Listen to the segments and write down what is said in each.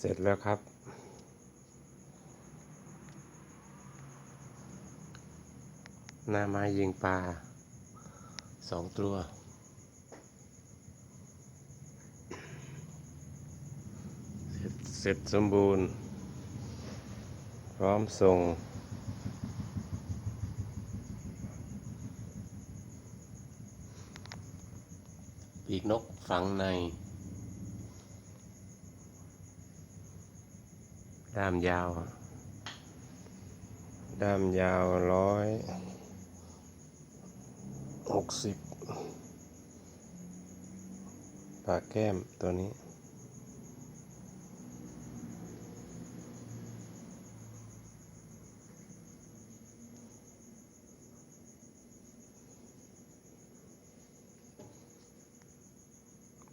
เสร็จแล้วครับ หน้าไม้ยิงปลาสองตัว เสร็จเสร็จสมบูรณ์ พร้อมส่ง ปีกนกฝังใน ด้ามยาว ด้ามยาวร้อยหกสิบปากแก้มตัวนี้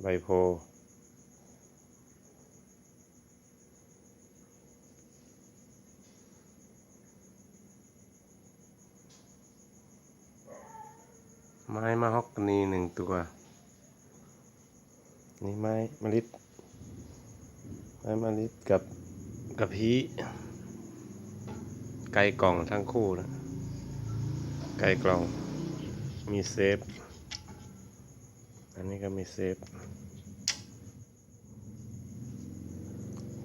ใบโพ ไม้มะฮอกกานีหนึ่งตัว นี่ไม้มะลิดไม้มะลิดกับกับพีไก่กล่องทั้งคู่นะ ไก่กล่อง มีเซฟ อันนี้ก็มีเซฟ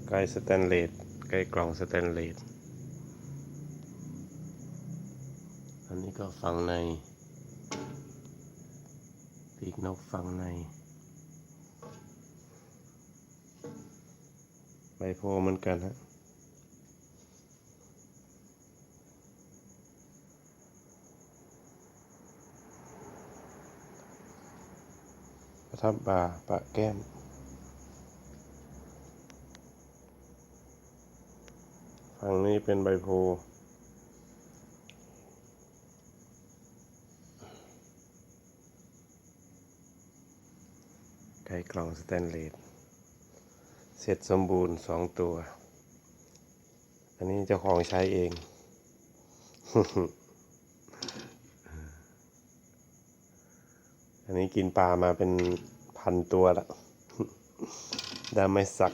ไก่สแตนเลส ไก่กล่องสแตนเลส อันนี้ก็ฝั่งใน ปีกนกฝั่งใน ใบโพเหมือนกันฮะประทับบ่าปะแก้มฝั่งนี้เป็นใบโพ ธิ์ไก่กล่องสแตนเลสเสร็จสมบูรณ์สองตัว อันนี้เจ้าของใช้เอง อันนี้กินปลามาเป็นพันตัวละได้ไม่สัก